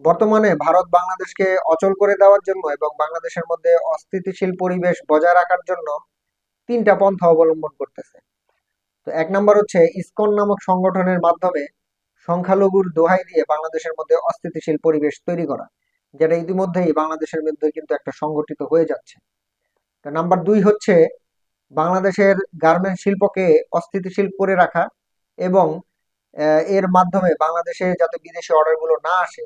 বর্তমানে ভারত বাংলাদেশকে অচল করে দেওয়ার জন্য এবং বাংলাদেশের মধ্যে অস্থিতিশীল পরিবেশ বজায় রাখার জন্য তিনটা পন্থা অবলম্বন করতেছে। তো এক নম্বর হচ্ছে ইসকন নামক সংগঠনের মাধ্যমে সংখ্যালঘুর দোহাই দিয়ে বাংলাদেশের মধ্যে অস্থিতিশীল পরিবেশ তৈরি করা, যেটা ইতিমধ্যেই বাংলাদেশের মধ্যে কিন্তু একটা সংগঠিত হয়ে যাচ্ছে। তো নাম্বার দুই হচ্ছে বাংলাদেশের গার্মেন্ট শিল্পকে অস্থিতিশীল করে রাখা এবং এর মাধ্যমে বাংলাদেশে যাতে বিদেশি অর্ডারগুলো না আসে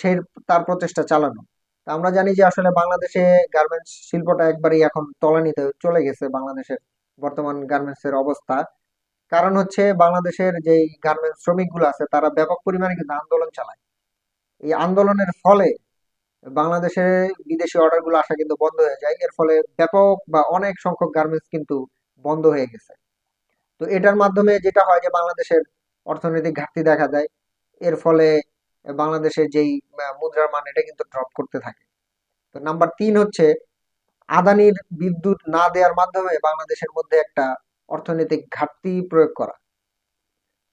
সে তার প্রচেষ্টা চালানো। আমরা জানি যে আসলে বাংলাদেশে গার্মেন্টস শিল্পটা একবারেই এখন তলানিতে চলে গেছে বাংলাদেশের বর্তমান গার্মেন্টস এর অবস্থা। কারণ হচ্ছে বাংলাদেশের যেই গার্মেন্টস শ্রমিকগুলো আছে, তারা ব্যাপক পরিমাণে কিন্তু আন্দোলন চালায়। এই আন্দোলনের ফলে বাংলাদেশে বিদেশি অর্ডারগুলো আসা কিন্তু বন্ধ হয়ে যায়। এর ফলে ব্যাপক বা অনেক সংখ্যক গার্মেন্টস কিন্তু বন্ধ হয়ে গেছে। তো এটার মাধ্যমে যেটা হয় যে বাংলাদেশের অর্থনৈতিক ঘাটতি দেখা যায় এর ফলে বাংলাদেশের যেই মুদ্রার মান, এটা কিন্তু ড্রপ করতে থাকে। তো নাম্বার তিন হচ্ছে, আদানির বিদ্যুৎ না দেওয়ার মাধ্যমে বাংলাদেশের মধ্যে একটা অর্থনৈতিক ঘাটতি প্রয়োগ করা।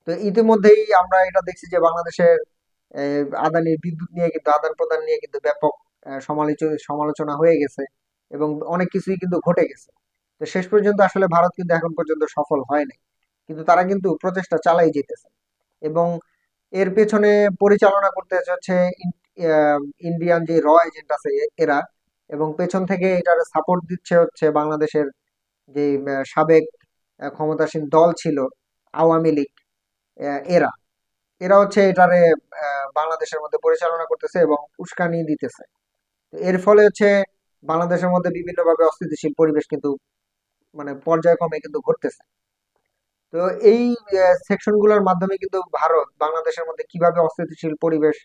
তো ইতিমধ্যেই আমরা এটা দেখছি যে বাংলাদেশের আদানির বিদ্যুৎ নিয়ে কিন্তু, আদান প্রদান নিয়ে কিন্তু ব্যাপক সমালোচনা সমালোচনা হয়ে গেছে এবং অনেক কিছুই কিন্তু ঘটে গেছে। তো শেষ পর্যন্ত আসলে ভারত কিন্তু এখন পর্যন্ত সফল হয়নি। কিন্তু তারা কিন্তু প্রচেষ্টা চালাই যেতেছে। এবং এর পেছনে পরিচালনা করতে হচ্ছে ইন্ডিয়ান যে র এজেন্ট আছে এরা এবং পেছন থেকে এটার সাপোর্ট দিচ্ছে হচ্ছে বাংলাদেশের যে সাবেক ক্ষমতাসীন দল ছিল আওয়ামী লীগ এরা। এরা হচ্ছে এটারে বাংলাদেশের মধ্যে পরিচালনা করতেছে এবং উস্কানি দিতেছে। এর ফলে হচ্ছে বাংলাদেশের মধ্যে বিভিন্নভাবে অস্থিতিশীল পরিবেশ কিন্তু মানে পর্যায়ক্রমে কিন্তু ঘটতেছে। তো এই সেকশনগুলোর মাধ্যমে কিন্তু ভারত, বাংলাদেশের মধ্যে কীভাবে অস্থিতিশীল পরিবেশ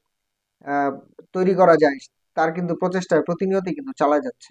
তৈরি করা যায়, তার কিন্তু প্রচেষ্টা প্রতিনিয়তই কিন্তু চালা যাচ্ছে।